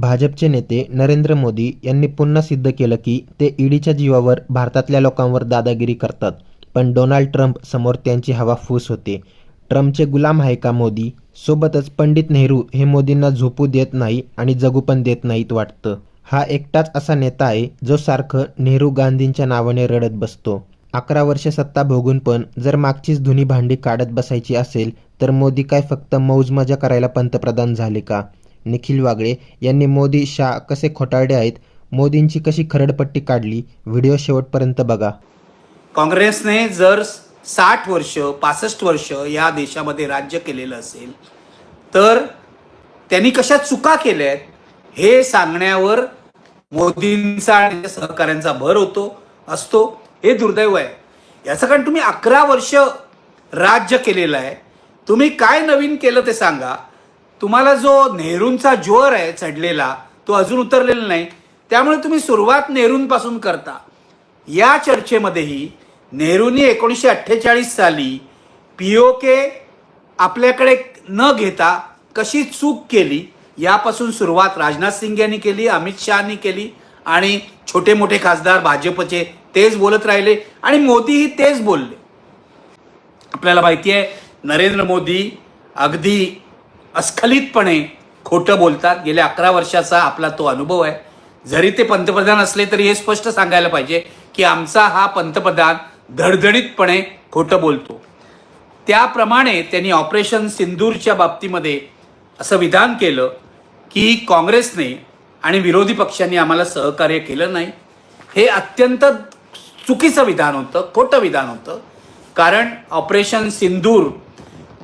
भाजपचे नेते नरेंद्र मोदी यांनी पुन्हा सिद्ध केलं की ते ईडीच्या जीवावर भारतातल्या लोकांवर दादागिरी करतात. पण डोनाल्ड ट्रम्प समोर त्यांची हवा फूस होते. ट्रम्पचे गुलाम आहे का मोदी? सोबतच पंडित नेहरू हे मोदींना झोपू देत नाही आणि जगू पण देत नाहीत वाटतं. हा एकटाच असा नेता आहे जो सारखं नेहरू गांधींच्या नावाने रडत बसतो. अकरा वर्ष सत्ता भोगून पण जर मागचीच धुनी भांडी काढत बसायची असेल तर मोदी काय फक्त मौज मजा करायला पंतप्रधान झाले का? निखिल वागळे यांनी मोदी शाह कसे खोटारडे आहेत मोदींची कशी खरडपट्टी काढली व्हिडिओ शेवटपर्यंत बघा. काँग्रेसने जर साठ वर्ष पासष्ट वर्ष या देशामध्ये राज्य केलेलं असेल तर त्यांनी कशा चुका केल्या आहेत हे सांगण्यावर मोदींचा आणि सहकाऱ्यांचा भर होतो असतो. हे दुर्दैव आहे. याचं कारण तुम्ही अकरा वर्ष राज्य केलेलं आहे. तुम्ही काय नवीन केलं ते सांगा. तुम्हाला जो नेहरूंचा ज्वर आहे चढलेला तो अजून उतरलेला नाही. त्यामुळे तुम्ही सुरुवात नेहरूंपासून करता. या चर्चेमध्येही नेहरूंनी एकोणीसशे अठ्ठेचाळीस साली पी ओ के आपल्याकडे न घेता कशी चूक केली यापासून सुरुवात राजनाथ सिंग यांनी केली अमित शहानी केली आणि छोटे मोठे खासदार भाजपचे तेच बोलत राहिले आणि मोदीही तेच बोलले. आपल्याला माहिती आहे नरेंद्र मोदी अगदी अस्खलितपणे खोटं बोलतात. गेल्या अकरा वर्षाचा आपला तो अनुभव आहे. जरी ते पंतप्रधान असले तरी हे स्पष्ट सांगायला पाहिजे की आमचा हा पंतप्रधान धडधडीतपणे खोटं बोलतो. त्याप्रमाणे त्यांनी ऑपरेशन सिंदूरच्या बाबतीमध्ये असं विधान केलं की काँग्रेसने आणि विरोधी पक्षांनी आम्हाला सहकार्य केलं नाही. हे अत्यंत चुकीचं विधान होतं खोटं विधान होतं. कारण ऑपरेशन सिंदूर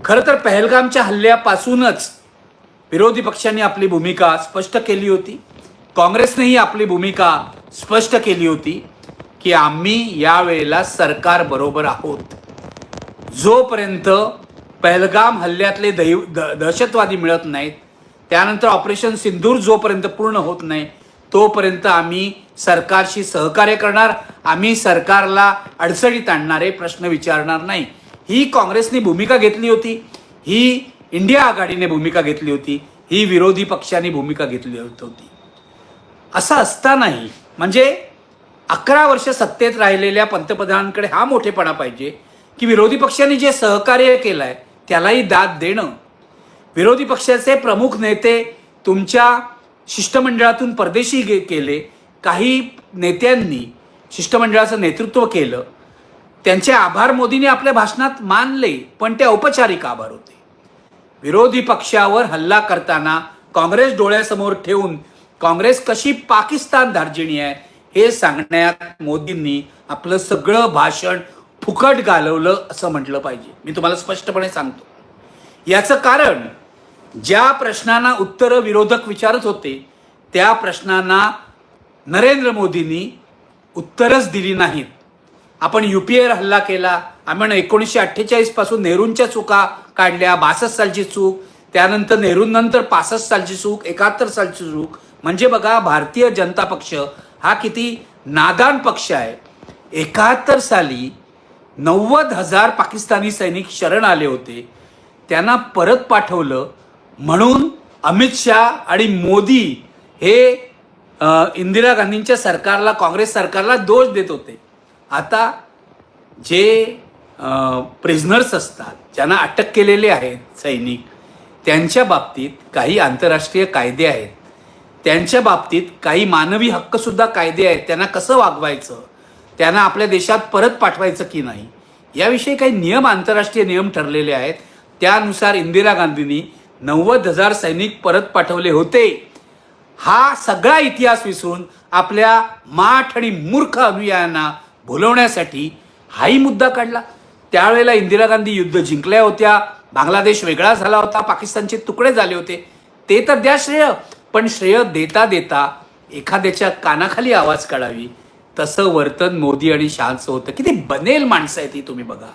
खरं तर पहलगामच्या हल्ल्यापासूनच विरोधी पक्षांनी आपली भूमिका स्पष्ट केली होती. काँग्रेसनेही आपली भूमिका स्पष्ट केली होती की आम्ही यावेळेला सरकारबरोबर आहोत. जोपर्यंत पहलगाम हल्ल्यातले दैव द दहशतवादी मिळत नाहीत त्यानंतर ऑपरेशन सिंदूर जोपर्यंत पूर्ण होत नाही तोपर्यंत आम्ही सरकारशी सहकार्य करणार आम्ही सरकारला अडचणीत आणणारे प्रश्न विचारणार नाही. ही काँग्रेसने भूमिका घेतली होती ही इंडिया आघाडीने भूमिका घेतली होती ही विरोधी पक्षांनी भूमिका घेतली होती. असं असतानाही म्हणजे अकरा वर्ष सत्तेत राहिलेल्या पंतप्रधानांकडे हा मोठेपणा पाहिजे की विरोधी पक्षांनी जे सहकार्य केलं आहे त्यालाही दाद देणं. विरोधी पक्षाचे प्रमुख नेते तुमच्या शिष्टमंडळातून परदेशी गे केले. काही नेत्यांनी शिष्टमंडळाचं नेतृत्व केलं. त्यांचे आभार मोदींनी आपल्या भाषणात मानले पण ते औपचारिक आभार होते. विरोधी पक्षावर हल्ला करताना काँग्रेस डोळ्यासमोर ठेवून काँग्रेस कशी पाकिस्तान धार्जिणी आहे हे सांगण्यात मोदींनी आपलं सगळं भाषण फुकट घालवलं असं म्हटलं पाहिजे. मी तुम्हाला स्पष्टपणे सांगतो. याचं कारण ज्या प्रश्नांना उत्तरं विरोधक विचारत होते त्या प्रश्नांना नरेंद्र मोदींनी उत्तरच दिली नाहीत. आपण युपीएवर हल्ला केला. आपण एकोणीसशे अठ्ठेचाळीसपासून नेहरूंच्या चुका काढल्या बासष्ट सालची चूक त्यानंतर नेहरूंनंतर पासष्ट सालची चूक एकाहत्तर सालची चूक. म्हणजे बघा भारतीय जनता पक्ष हा किती नादान पक्ष आहे. एकाहत्तर साली नव्वद हजार पाकिस्तानी सैनिक शरण आले होते. त्यांना परत पाठवलं. म्हणून अमित शहा आणि मोदी हे इंदिरा गांधींच्या सरकारला काँग्रेस सरकारला दोष देत होते. आता जे प्रिझनर्स असतात ज्यांना अटक केलेले आहेत सैनिक त्यांच्या बाबतीत काही आंतरराष्ट्रीय कायदे आहेत. त्यांच्या बाबतीत काही मानवी हक्कसुद्धा कायदे आहेत. त्यांना कसं वागवायचं? त्यांना आपल्या देशात परत पाठवायचं की नाही? याविषयी काही नियम आंतरराष्ट्रीय नियम ठरलेले आहेत. त्यानुसार इंदिरा गांधींनी नव्वद हजार सैनिक परत पाठवले होते. हा सगळा इतिहास विसरून आपल्या माठ आणि मूर्ख अनुयायांना भुलवण्यासाठी हाही मुद्दा काढला. त्यावेळेला इंदिरा गांधी युद्ध जिंकल्या होत्या बांगलादेश वेगळा झाला होता पाकिस्तानचे तुकडे झाले होते. ते तर द्या श्रेय पण श्रेय देता देता एखाद्याच्या कानाखाली आवाज काढावी. तसं वर्तन मोदी आणि शहाचं होतं. किती बनेल माणसं आहेत ही तुम्ही बघा.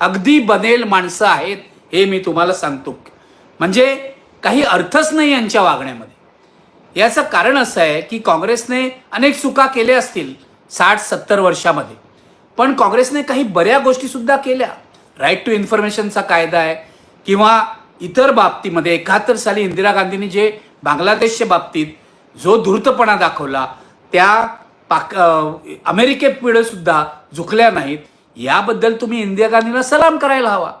अगदी बनेल माणसं आहेत हे मी तुम्हाला सांगतो. म्हणजे काही अर्थच नाही यांच्या वागण्यामध्ये. याचं कारण असं आहे की काँग्रेसने अनेक चुका केल्या असतील साठ सत्तर वर्षामध्ये. पण काँग्रेसने काही बऱ्या गोष्टी सुद्धा केल्या. राईट टू इन्फॉर्मेशनचा कायदा आहे. किंवा इतर बाबतीमध्ये एकाहत्तर साली इंदिरा गांधींनी जे बांगलादेशच्या बाबतीत जो धूर्तपणा दाखवला त्या पाक अं, अमेरिकेपुढे सुद्धा झुकल्या नाहीत. याबद्दल तुम्ही इंदिरा गांधींना सलाम करायला हवा.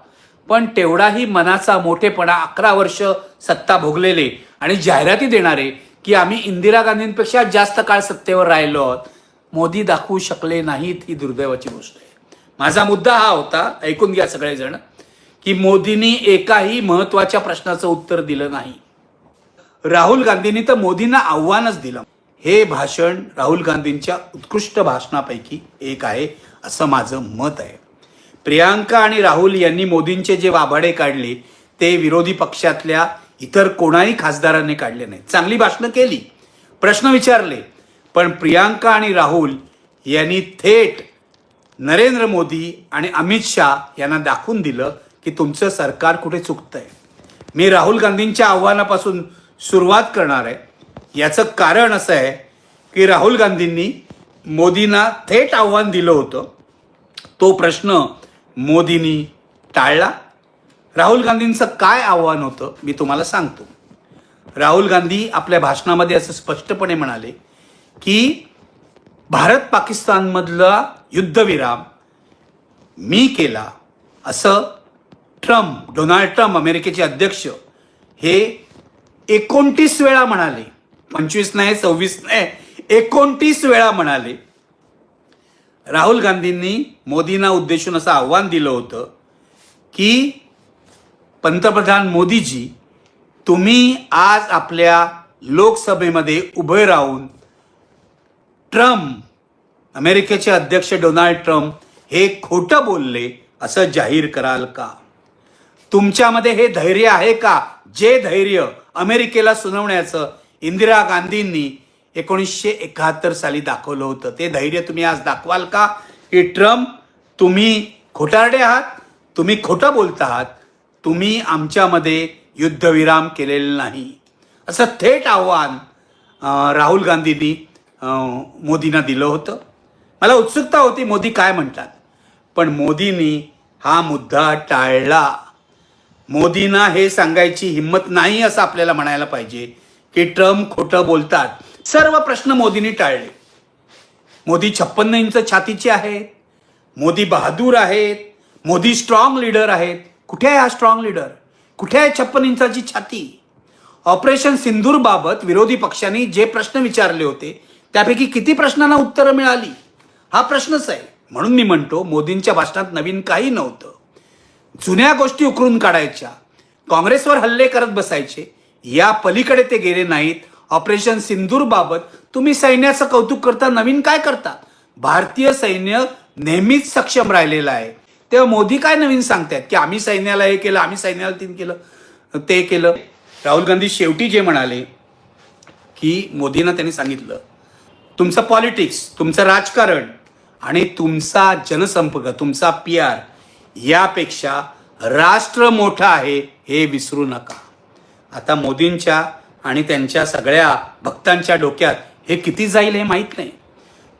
पण तेवढाही मनाचा मोठेपणा अकरा वर्ष सत्ता भोगलेले आणि जाहिराती देणारे की आम्ही इंदिरा गांधींपेक्षा जास्त काळ सत्तेवर राहिलो आहोत मोदी दाखवू शकले नाहीत ही दुर्दैवाची गोष्ट आहे. माझा मुद्दा हा होता ऐकून घ्या सगळेजण की मोदींनी एकाही महत्त्वाच्या प्रश्नाचं उत्तर दिलं नाही. राहुल गांधींनी तर मोदींना आव्हानच दिलं. हे भाषण राहुल गांधींच्या उत्कृष्ट भाषणापैकी एक आहे असं माझं मत आहे. प्रियांका आणि राहुल यांनी मोदींचे जे वाभाडे काढले ते विरोधी पक्षातल्या इतर कोणाही खासदारांनी काढले नाही चांगली भाषणं केली. प्रश्न विचारले. पण प्रियांका आणि राहुल यांनी थेट नरेंद्र मोदी आणि अमित शाह यांना दाखवून दिलं की तुमचं सरकार कुठे चुकतं आहे मी राहुल गांधींच्या आव्हानापासून सुरुवात करणार आहे. याचं कारण असं आहे की राहुल गांधींनी मोदींना थेट आव्हान दिलं होतं. तो प्रश्न मोदींनी टाळला. राहुल गांधींचं काय आव्हान होतं मी तुम्हाला सांगतो. राहुल गांधी आपल्या भाषणामध्ये असं स्पष्टपणे म्हणाले की भारत पाकिस्तानमधला युद्धविराम मी केला असं ट्रम्प डोनाल्ड ट्रम्प अमेरिकेचे अध्यक्ष हे एकोणतीस वेळा म्हणाले. पंचवीस नाही सव्वीस नाही एकोणतीस वेळा म्हणाले. राहुल गांधींनी मोदींना उद्देशून असं आव्हान दिलं होतं की पंतप्रधान मोदीजी तुम्ही आज आपल्या लोकसभेमध्ये उभे राहून ट्रम्प अमेरिकेचे अध्यक्ष डोनाल्ड ट्रम्प हे खोटं बोलले असं जाहीर कराल का? तुमच्यामध्ये हे धैर्य आहे का? जे धैर्य अमेरिकेला सुनावण्याचं इंदिरा गांधींनी एकोणीसशे एकाहत्तर साली दाखवलं होतं. ते धैर्य तुम्ही आज दाखवाल का? की ट्रम्प तुम्ही खोटारडे आहात तुम्ही खोटं बोलत आहात तुम्ही आमच्यामध्ये युद्धविराम केलेलं नाही. असं थेट आव्हान राहुल गांधींनी मोदींना दिलं होतं. मला उत्सुकता होती मोदी काय म्हणतात. पण मोदींनी हा मुद्दा टाळला. मोदींना हे सांगायची हिंमत नाही असं आपल्याला म्हणायला पाहिजे की ट्रम्प खोटं बोलतात. सर्व प्रश्न मोदींनी टाळले. मोदी छप्पन्न इंच छातीचे आहेत. मोदी बहादूर आहेत. मोदी स्ट्रॉंग लीडर आहेत. कुठे आहे हा स्ट्रॉंग लीडर कुठे आहे छप्पन इंचाची छाती? ऑपरेशन सिंधूरबाबत विरोधी पक्षांनी जे प्रश्न विचारले होते त्यापैकी किती प्रश्नांना उत्तरं मिळाली? हा प्रश्नच आहे. म्हणून मी म्हणतो मोदींच्या भाषणात नवीन काही नव्हतं. जुन्या गोष्टी उकरून काढायच्या. काँग्रेसवर हल्ले करत बसायचे. या पलीकडे ते गेले नाहीत. ऑपरेशन सिंदूर बाबत तुम्ही सैन्याचं कौतुक करता नवीन काय करता? भारतीय सैन्य नेहमीच सक्षम राहिलेलं आहे. तेव्हा मोदी काय नवीन सांगतायत? की आम्ही सैन्याला हे केलं आम्ही सैन्याला तीन केलं ते केलं. राहुल गांधी शेवटी जे म्हणाले की मोदींना त्यांनी सांगितलं तुमचं पॉलिटिक्स तुमचं राजकारण आणि तुमचा जनसंपर्क तुमचा पी आर यापेक्षा राष्ट्र मोठं आहे हे विसरू नका. आता मोदींच्या आणि त्यांच्या सगळ्या भक्तांच्या डोक्यात हे किती जाईल हे माहीत नाही.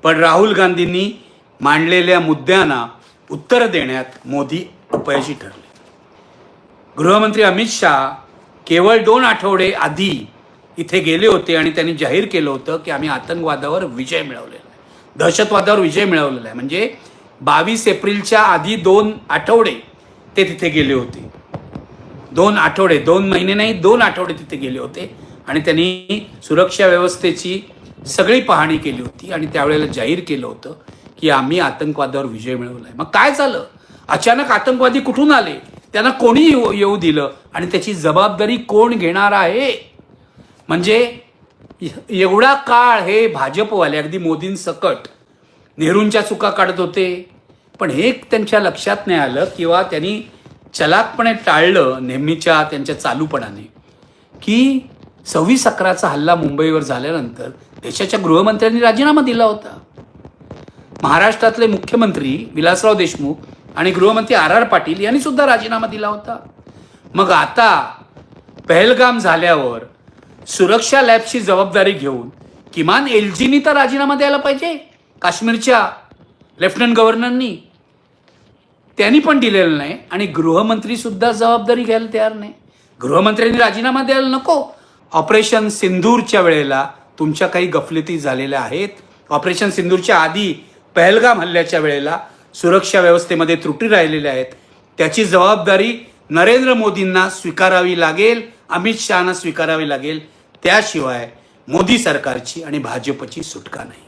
पण राहुल गांधींनी मांडलेल्या मुद्द्यांना उत्तर देण्यात मोदी अपयशी ठरले. गृहमंत्री अमित शहा केवळ दोन आठवडे आधी इथे गेले होते आणि त्यांनी जाहीर केलं होतं की आम्ही आतंकवादावर विजय मिळवलेला आहे. दहशतवादावर विजय मिळवलेला आहे. म्हणजे बावीस एप्रिलच्या आधी दोन आठवडे ते तिथे गेले होते. दोन आठवडे दोन महिने नाही दोन आठवडे तिथे गेले होते. आणि त्यांनी सुरक्षा व्यवस्थेची सगळी पाहणी केली होती आणि त्यावेळेला जाहीर केलं होतं की आम्ही आतंकवादावर विजय मिळवला आहे. मग काय झालं? अचानक आतंकवादी कुठून आले? त्यांना कोणी येऊ येऊ दिलं? आणि त्याची जबाबदारी कोण घेणार आहे? म्हणजे एवढा काळ हे भाजपवाले अगदी मोदींसकट नेहरूंच्या चुका काढत होते. पण हे त्यांच्या लक्षात नाही आलं किंवा त्यांनी चलाकपणे टाळलं नेहमीच्या त्यांच्या चालूपणाने. की सव्वीस अकराचा हल्ला मुंबईवर झाल्यानंतर देशाच्या गृहमंत्र्यांनी राजीनामा दिला होता. महाराष्ट्रातले मुख्यमंत्री विलासराव देशमुख आणि गृहमंत्री आर आर पाटील यांनी सुद्धा राजीनामा दिला होता. मग आता पहलगाम झाल्यावर सुरक्षा लॅबची जबाबदारी घेऊन किमान एल जीनी तर राजीनामा द्यायला पाहिजे. काश्मीरच्या लेफ्टनंट गव्हर्नरनी. त्यांनी पण दिलेलं नाही आणि गृहमंत्री सुद्धा जबाबदारी घ्यायला तयार नाही. गृहमंत्र्यांनी राजीनामा द्यायला नको. ऑपरेशन सिंदूरच्या वेळेला तुमच्या काही गफलती झालेल्या आहेत. ऑपरेशन सिंदूरच्या आधी पहलगाम हल्ल्याच्या वेळेला सुरक्षा व्यवस्थेमध्ये त्रुटी राहिलेल्या आहेत. त्याची जबाबदारी नरेंद्र मोदींना स्वीकारावी लागेल. अमित शहाना स्वीकारावी लागेल. त्याशिवाय मोदी सरकारची आणि भाजपची सुटका नाही.